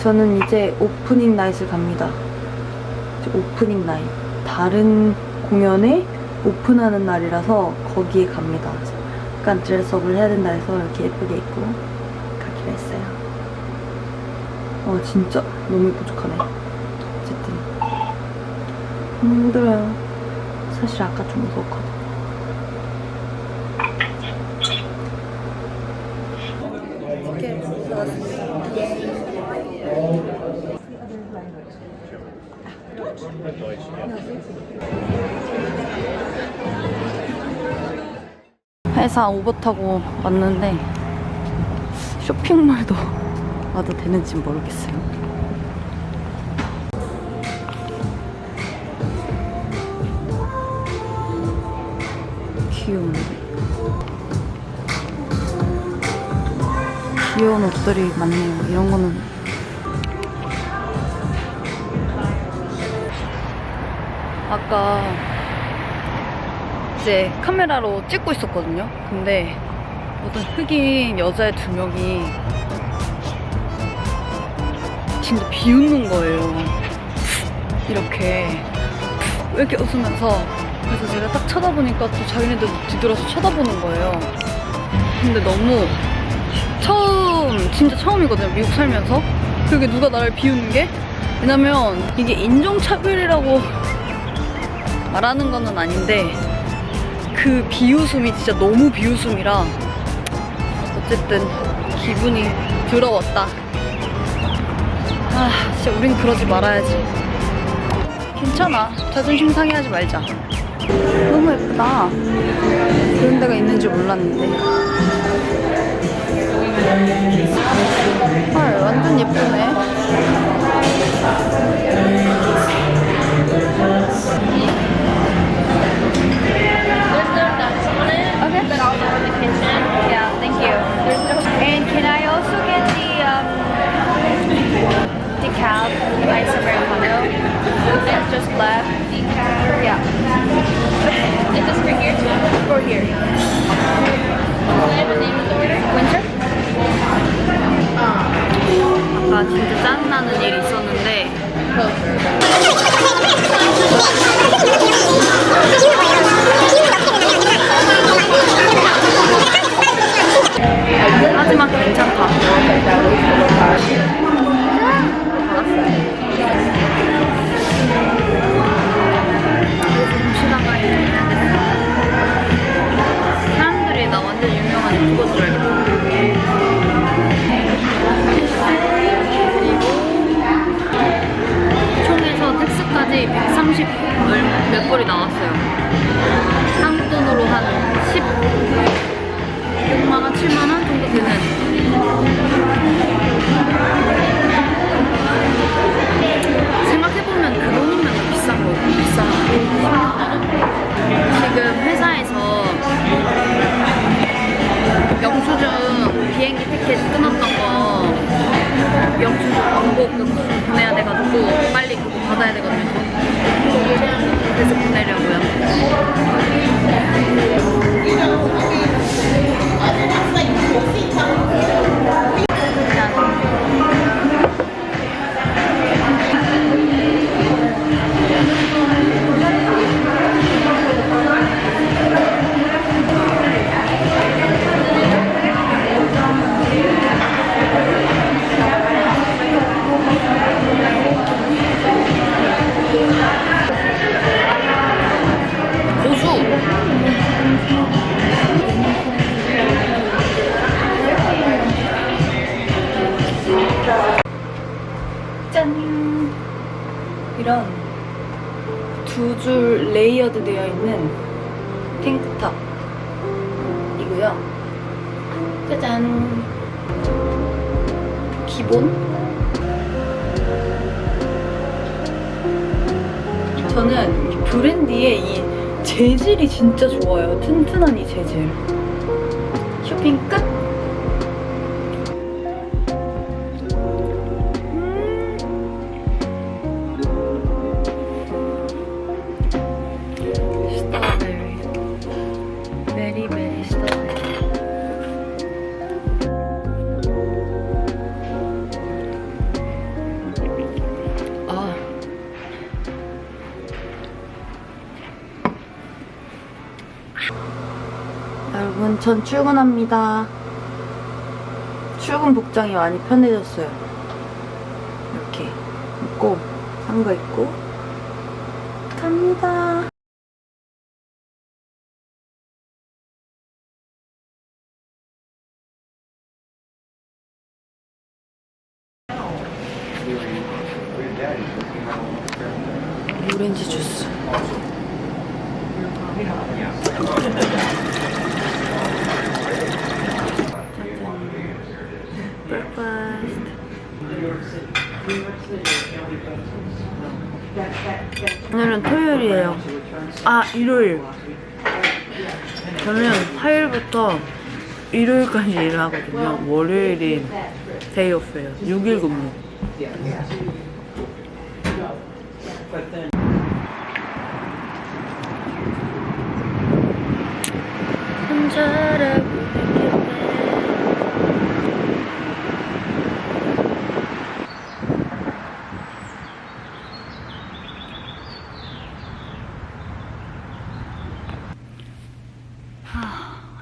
저는 이제 오프닝 나잇을 갑니다. 이제 오프닝 나잇. 다른 공연에 오픈하는 날이라서 거기에 갑니다. 약간 드레스업을 해야 된다 해서 이렇게 예쁘게 입고 가기로 했어요. 와 진짜 너무 부족하네. 어쨌든 힘들어요. 사실 아까 좀 나왔습니다. 회사 오버 타고 왔는데 쇼핑몰도 와도 되는지 모르겠어요. 귀여운데? 귀여운 옷들이 많네요. 이런 거는 아까 이제 카메라로 찍고 있었거든요. 근데 어떤 흑인 여자애 두 명이 진짜 비웃는 거예요. 이렇게 왜 이렇게 웃으면서 그래서 제가 딱 쳐다보니까 또 자기네들 뒤돌아서 쳐다보는 거예요. 근데 너무 처음 진짜 처음이거든요. 미국 살면서 그게 누가 나를 비웃는 게 왜냐면 이게 인종차별이라고 말하는 거는 아닌데 그 비웃음이 진짜 너무 비웃음이라 어쨌든 기분이 더러웠다. 아, 진짜 우린 그러지 말아야지. 괜찮아. 자존심 상해하지 말자. 너무 예쁘다. 그런 데가 있는 줄 몰랐는데. 헐, 완전 예쁘네. Okay. but 몇 벌이 나왔어요. 한국 돈으로 한 10, 6만원, 7만원 정도 되는. 생각해보면 그 돈이면 비싼 거고, 비싼 거. 지금 회사에서 영수증 이런 두 줄 레이어드 되어 있는 탱크탑이고요. 짜잔! 기본? 저는 이 브랜디의 이 재질이 진짜 좋아요. 튼튼한 이 재질. 쇼핑 끝! Very, very slowly. 아. 여러분, 전 출근합니다. 출근 복장이 많이 편해졌어요. 이렇게 입고, 산거 입고, 갑니다. 오렌지 주스. 브레이퍼스트. 오늘은 토요일이에요. 아, 일요일. 저는 화요일부터 일요일까지 일을 하거든요. 월요일이 데이 오프예요. 6일 근무. 혼자라고 느낄 때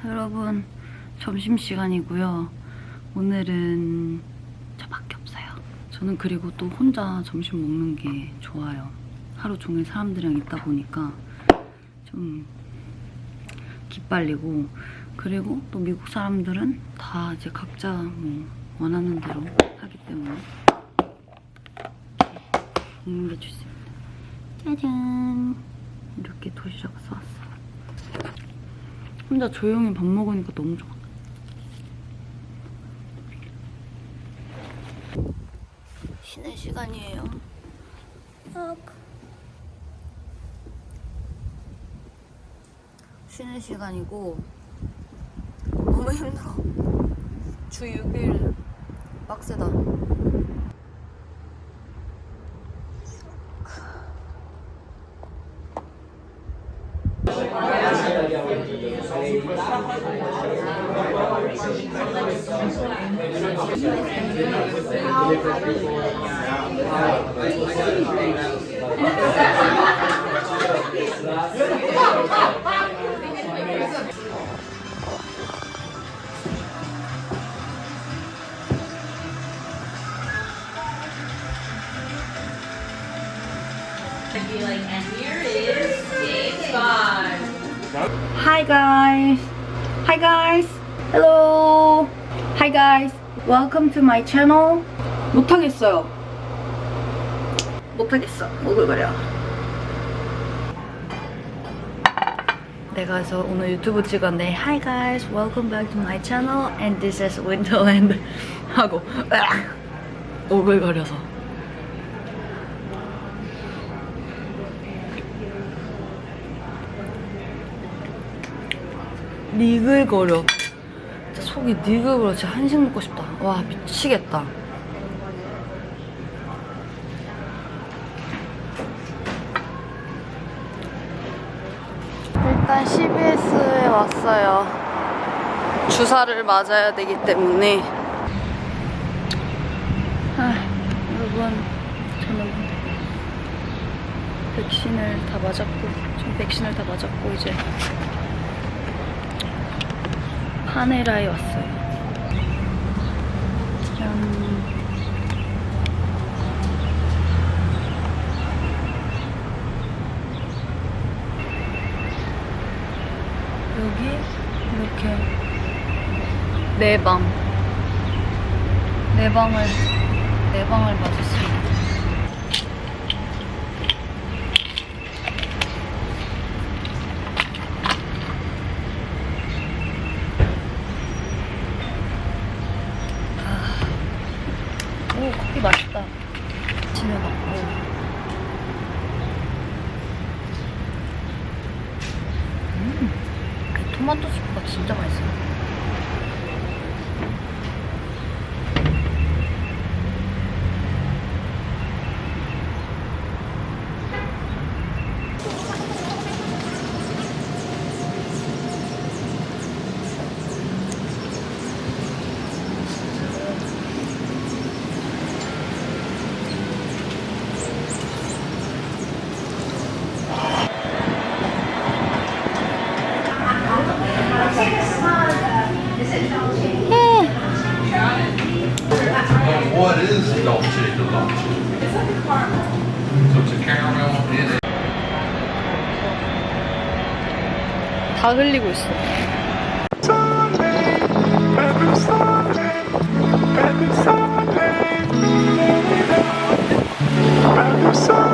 여러분 점심시간이고요. 오늘은 저밖에 없어요. 저는 그리고 또 혼자 점심 먹는 게 좋아요. 하루 종일 사람들이랑 있다 보니까 좀 기빨리고 그리고 또 미국 사람들은 다 이제 각자 뭐 원하는 대로 하기 때문에 먹는 게 좋습니다. 짜잔. 이렇게 도시락 싸왔어요. 혼자 조용히 밥 먹으니까 너무 좋아. 쉬는 시간이에요 쉬는 시간이고 너무 힘들어 주 6일 빡세다 Hi guys. Hi guys. Hello. Hi guys. Welcome to my channel. 못하겠어요. 못하겠어. 오글거려. 내가 그래서 오늘 유튜브 찍었는데 Hi guys. Welcome back to my channel and this is Winterland 하고 으악! 오글거려서 니글거려. 속이 니글거려. 진짜 한식 먹고 싶다. 와, 미치겠다. 일단 CBS에 왔어요. 주사를 맞아야 되기 때문에. 아, 여러분, 저는 백신을 다 맞았고, 전 백신을 다 맞았고, 이제 파네라에 왔어요. 짠. 여기 이렇게 네 방, 네 방을 네 방을 맞았습니다. 오 커피 맛있다. 아침에 먹고. 음, 이 토마토 스프가 진짜 맛있어요. is the lunch. It's like a caramel. So it's a caramel in it. 다 흘리고 있어. Brand new Sunday, brand new Sunday.